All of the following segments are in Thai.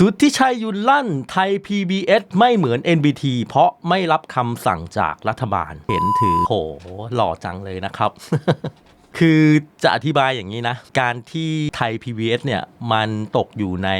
สุดที่ชัยยุนลั่นไทย PBS ไม่เหมือน NBT เพราะไม่รับคำสั่งจากรัฐบาล เห็นถือโหหล่อจังเลยนะครับ คือจะอธิบายอย่างนี้นะ การที่ไทย PBS เนี่ยมันตกอยู่ใน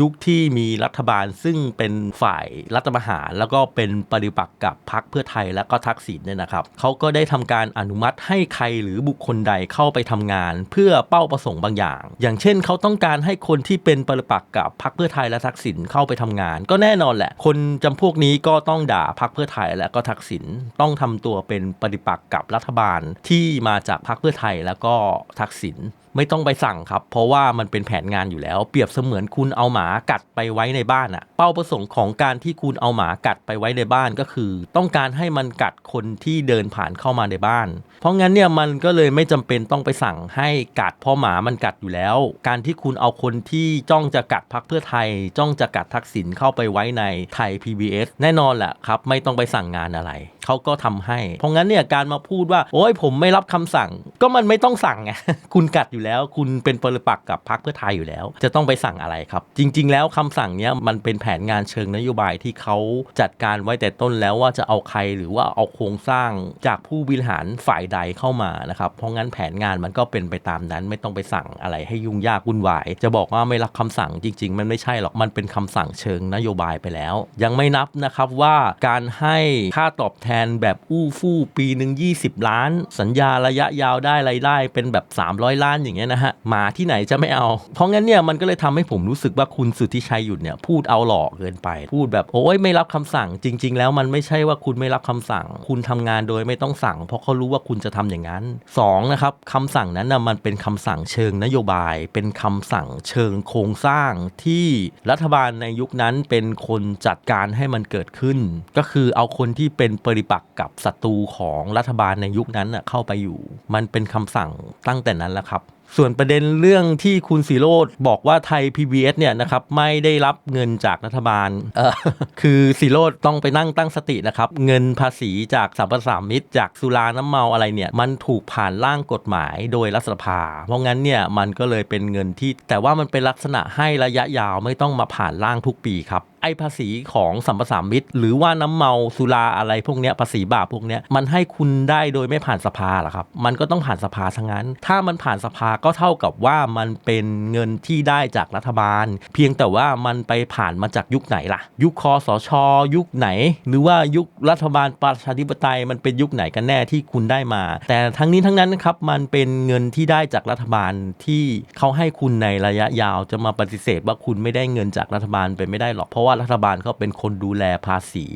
ยุคที่มีรัฐบาลซึ่งเป็นฝ่ายรัฐประหารแล้วก็เป็นปฏิปักษ์กับพรรคเพื่อไทยและก็ทักษิณเนี่ยนะครับเขาก็ได้ทำการอนุมัติให้ใครหรือบุคคลใดเข้าไปทำงาน เพื่อเป้าประสงค์บางอย่าง อย่างเช่นเขาต้องการให้คนที่เป็นปฏิปักษ์กับพรรคเพื่อไทยและทักษิณเข้าไปทำงาน ก็แน่นอนแหละ คนจำพวกนี้ก็ต้องด่าพรรคเพื่อไทยและก็ทักษิณต้องทำตัวเป็นปฏิปักษ์กับรัฐบาลที่มาจากพรรคเพื่อไทยแล้วก็ทักษิณ ไม่ต้องไปสั่งครับ เพราะว่ามันเป็นแผนงานอยู่แล้ว เปรียบเสมือนคุณเอาหมากัดไปไว้ในบ้านอะเป้าประสงค์ของการที่คุณเอาหมากัดไปไว้ในบ้านก็คือ ต้องการให้มันกัดคนที่เดินผ่านเข้ามาในบ้าน เพราะงั้นเนี่ยมันก็เลยไม่จำเป็นต้องไปสั่งให้กัดเพราะหมามันกัดอยู่แล้ว การที่คุณเอาคนที่จ้องจะกัดพักเพื่อไทย จ้องจะกัดทักษิณเข้าไปไว้ในไทย PBS แน่นอนแหละครับ ไม่ต้องไปสั่งงานอะไรเขาก็ทำให้ เพราะงั้นเนี่ยการมาพูดว่าโอ้ยผมไม่รับคำสั่ง ก็มันไม่ต้องสั่งไงคุณกัดอยู่แล้ว คุณเป็นปรปักษ์กับพรรคเพื่อไทยอยู่แล้ว จะต้องไปสั่งอะไรครับ จริง ๆ แล้วคำสั่งเนี้ยมันเป็นแผนงานเชิงนโยบายที่เขาจัดการไว้แต่ต้นแล้วว่าจะเอาใครหรือว่าเอาโครงสร้างจากผู้บริหารฝ่ายใดเข้ามานะครับเพราะงั้นแผนงานมันก็เป็นไปตามนั้น ไม่ต้องไปสั่งอะไรให้ยุ่งยากวุ่นวาย จะบอกว่าไม่รับคำสั่งจริง ๆ มันไม่ใช่หรอกมันเป็นคำสั่งเชิงนโยบายไปแล้ว ยังไม่นับนะครับว่าการให้ค่าตอบแทนแบบอู้ฟู่ปีหนึ่ง20 ล้าน สัญญาระยะยาวได้รายได้เป็นแบบ 300 ล้านอย่างเงี้ยนะฮะมาที่ไหนจะไม่เอา เพราะงั้นเนี่ยมันก็เลยทำให้ผมรู้สึกว่าคุณสุทธิชัยหยุดเนี่ยพูดเอาหลอกเกินไป พูดแบบโอ้ยไม่รับคำสั่งจริง ๆ แล้วมันไม่ใช่ว่าคุณไม่รับคำสั่ง คุณทำงานโดยไม่ต้องสั่ง เพราะเขารู้ว่าคุณจะทำอย่างนั้นสองนะครับคำสั่งนั้นนะมันเป็นคำสั่งเชิงนโยบาย เป็นคำสั่งเชิงโครงสร้างที่รัฐบาลในยุคนั้นเป็นคนจัดการให้มันเกิดขึ้น ก็คือเอาคนที่เป็นปริปักษ์กับศัตรูของรัฐบาลในยุคนั้นเข้าไปอยู่ มันเป็นคำสั่งตั้งแต่นั้นแล้วครับ ส่วนประเด็นเรื่องที่คุณสีโรดบอกว่าไทย PBS เนี่ยนะครับไม่ได้รับเงินจากรัฐบาลเออคือสีโรดต้องไปนั่งตั้งสตินะครับ เงินภาษีจากสัมปทานมิตรจากสุราน้ำเมาอะไรเนี่ย มันถูกผ่านร่างกฎหมายโดยรัฐสภา เพราะงั้นเนี่ยมันก็เลยเป็นเงินที่ แต่ว่ามันเป็นลักษณะให้ระยะยาวไม่ต้องมาผ่านร่างทุกปีครับ ไอภาษีของสัมปทามิตรหรือว่าน้ำเมาสุราอะไรพวกเนี้ยภาษีบาปพวกเนี้ยมันให้คุณได้โดยไม่ผ่านสภาหรอครับ มันก็ต้องผ่านสภาทั้งนั้น ถ้ามันผ่านสภาก็เท่ากับว่ามันเป็นเงินที่ได้จากรัฐบาล เพียงแต่ว่ามันไปผ่านมาจากยุคไหนล่ะ ยุคคอสช ยุคไหน หรือว่ายุครัฐบาลประชาธิปไตยมันเป็นยุคไหนกันแน่ที่คุณได้มา แต่ทั้งนี้ทั้งนั้นครับมันเป็นเงินที่ได้จากรัฐบาลที่เขาให้คุณในระยะยาวจะมาปฏิเสธว่าคุณไม่ได้เงินจากรัฐบาลเป็นไม่ได้หรอกเพราะว่ารัฐบาลเขาเป็นคนดูแลภาษี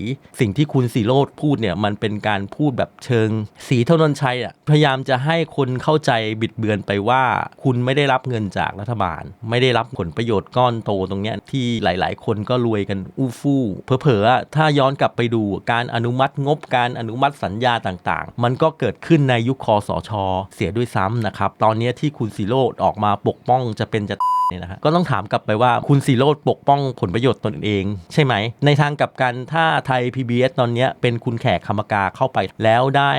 สิ่งที่คุณสีโรดพูดเนี่ยมันเป็นการพูดแบบเชิง สีเท่านนชัยอะพยายามจะให้คนเข้าใจบิดเบือนไปว่า คุณไม่ได้รับเงินจากรัฐบาล ไม่ได้รับผลประโยชน์ก้อนโตตรงเนี้ยที่หลาย ๆ คนก็รวยกันอู้ฟู่เผลอๆถ้าย้อนกลับไปดูการอนุมัติงบการอนุมัติสัญญาต่าง ๆ มันก็เกิดขึ้นในยุคคอสช เสียด้วยซ้ำนะครับตอนนี้ที่คุณสีโรดออกมาปกป้องจะเป็นจะ เนี่ยนะฮะก็ต้องถามกลับไปว่าคุณสีโรดปกป้องผลประโยชน์ตนเอง ใช่ไหม ในทางกลับกันถ้าไทย PBS ตอนนี้เป็นคุณแขกคำกาเข้าไป แล้วได้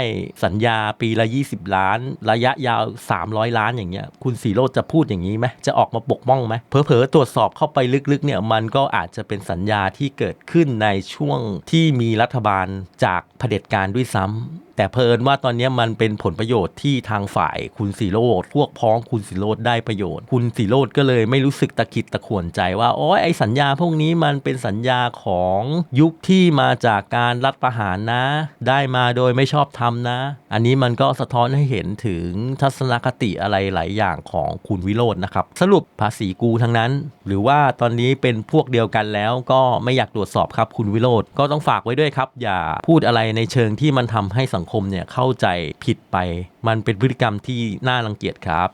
สัญญาปีละ 20 ล้าน ระยะยาว 300 ล้านอย่างเงี้ยคุณสีโรดจะพูดอย่างนี้ไหมจะออกมาปกป้องไหมเผลอๆตรวจสอบเข้าไปลึกๆเนี่ยมันก็อาจจะเป็นสัญญาที่เกิดขึ้นในช่วงที่มีรัฐบาลจากเผด็จการด้วยซ้ำ แต่เพลินว่าตอนนี้มันเป็นผลประโยชน์ที่ทางฝ่ายคุณสีโรดพวกพ้องคุณสีโรดได้ประโยชน์ คุณสีโรดก็เลยไม่รู้สึกตะขิดตะขวนใจว่าโอ้ยไอสัญญาพวกนี้มันเป็นสัญญาของยุคที่มาจากการรัฐประหารนะ ได้มาโดยไม่ชอบทำนะ อันนี้มันก็สะท้อนให้เห็นถึงทัศนคติอะไรหลายอย่างของคุณวิโรจน์นะครับ สรุปภาษีกูทั้งนั้น หรือว่าตอนนี้เป็นพวกเดียวกันแล้วก็ไม่อยากตรวจสอบครับคุณวิโรจน์ก็ต้องฝากไว้ด้วยครับ อย่าพูดอะไรในเชิงที่มันทำให้สังคมเนี่ยเข้าใจผิดไป มันเป็นพฤติกรรมที่น่ารังเกียจครับ